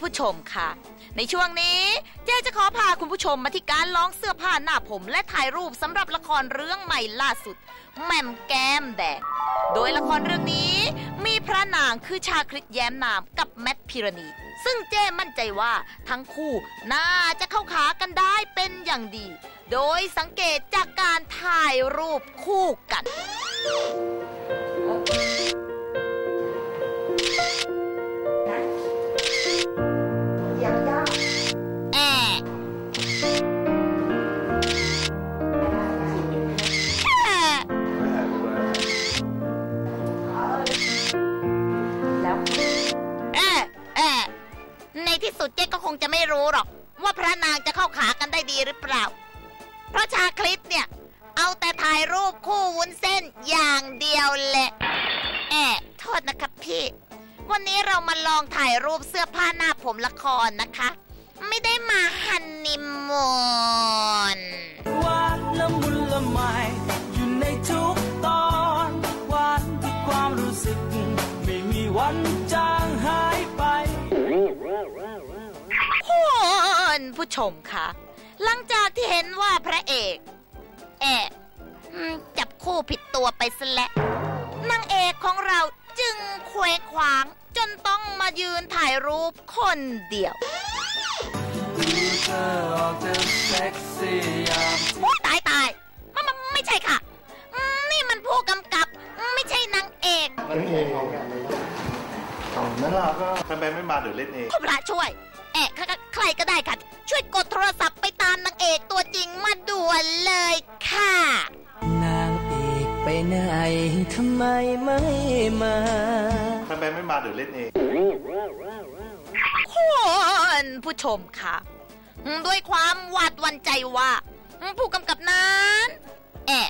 ผู้ชมค่ะ ในช่วงนี้เจ๊จะขอพาคุณผู้ชมมาที่การลองเสื้อผ้าหน้าผมและถ่ายรูปสำหรับละครเรื่องใหม่ล่าสุดแหม่มแก้มแดงโดยละครเรื่องนี้มีพระนางคือชาคริตแย้มนามกับแมทพิรณี ซึ่งเจ้มั่นใจว่าทั้งคู่น่าจะเข้าขากันได้เป็นอย่างดี โดยสังเกตจากการถ่ายรูปคู่กัน ที่สุดเจ๊ก็คงจะไม่รู้หรอก ว่าพระนางจะเข้าขากันได้ดีหรือเปล่า เพราะชาคลิปเนี่ย เอาแต่ถ่ายรูปคู่วุ้นเส้นอย่างเดียวแหละแอะโทษนะครับพี่ วันนี้เรามาลองถ่ายรูปเสื้อผ้าหน้าผมละครนะคะ ไม่ได้มาฮันนีมูนวาละมุนละไม คุณผู้ชมคะหลังจากที่เห็นว่าพระเอกแอะอืมจับคู่ผิดตัวไปซะแล้วนางเอกของเราจึงเคว้งคว้าง จนต้องมายืนถ่ายรูปคนเดียวเธอออกจะเซ็กซี่ยามโอ๊ยตายตายมันมันไม่ใช่ค่ะอืมนี่มันผู้กำกับ ไม่ใช่นางเอกเล่นเองนั่นเราก็ถ้าแบงค์ไม่มาเดี๋ยวเล่นเองขอพระช่วยแอะใครใครก็ได้ค่ะ ช่วยกดโทรศัพท์ไปตามนางเอกตัวจริงมาด่วนเลยค่ะ นางเอกไปไหนทำไมไม่มาถ้าแบงค์ไม่มาเดี๋ยวเล่นเองคุณผู้ชมค่ะ ด้วยความหวาดหวันใจว่า ผู้กำกับนั้นแอะ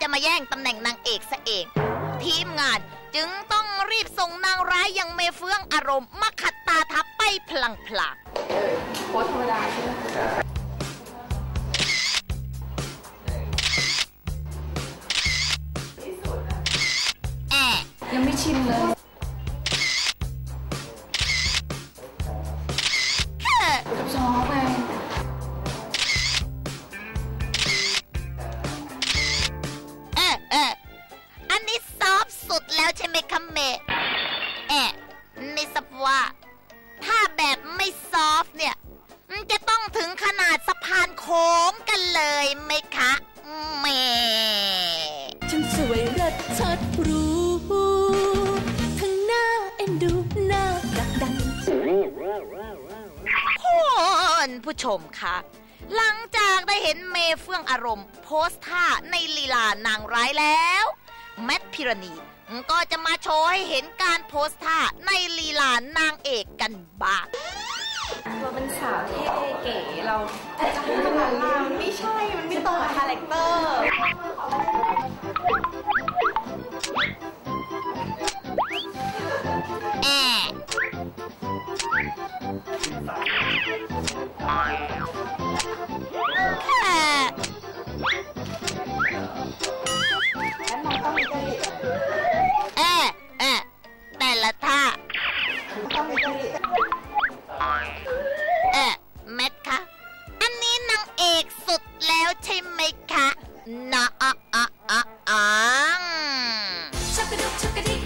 จะมาแย่งตำแหน่งนางเอกซะเอง ทีมงานจึงต้องรีบส่งนางร้ายอย่างเมเฟื่องอารมณ์มาขัดตาทับไปพลังพลางโพสธรรมดาใช่ไหมแอะยังไม่ชินเลยแค่ซอฟไง พานโค้งกันเลยไหมคะเมย์ฉันสวยเลิศเชิดหรู้ทั้งหน้าเอ็นดูหน้าดักดันคุณผู้ชมคะหลังจากได้เห็นเมเฟื่องอารมณ์ โพสท่าในลีลานางร้ายแล้ว แมทพิรณีก็จะมาโชว์ให้เห็นการโพสท่าในลีลานางเอกกันบ้างเราเป็นสาวเท่ เก๋เราจะให้มันละลามันไม่ใช่มันไม่ตรงกับคาแรคเตอร์ ชักกระ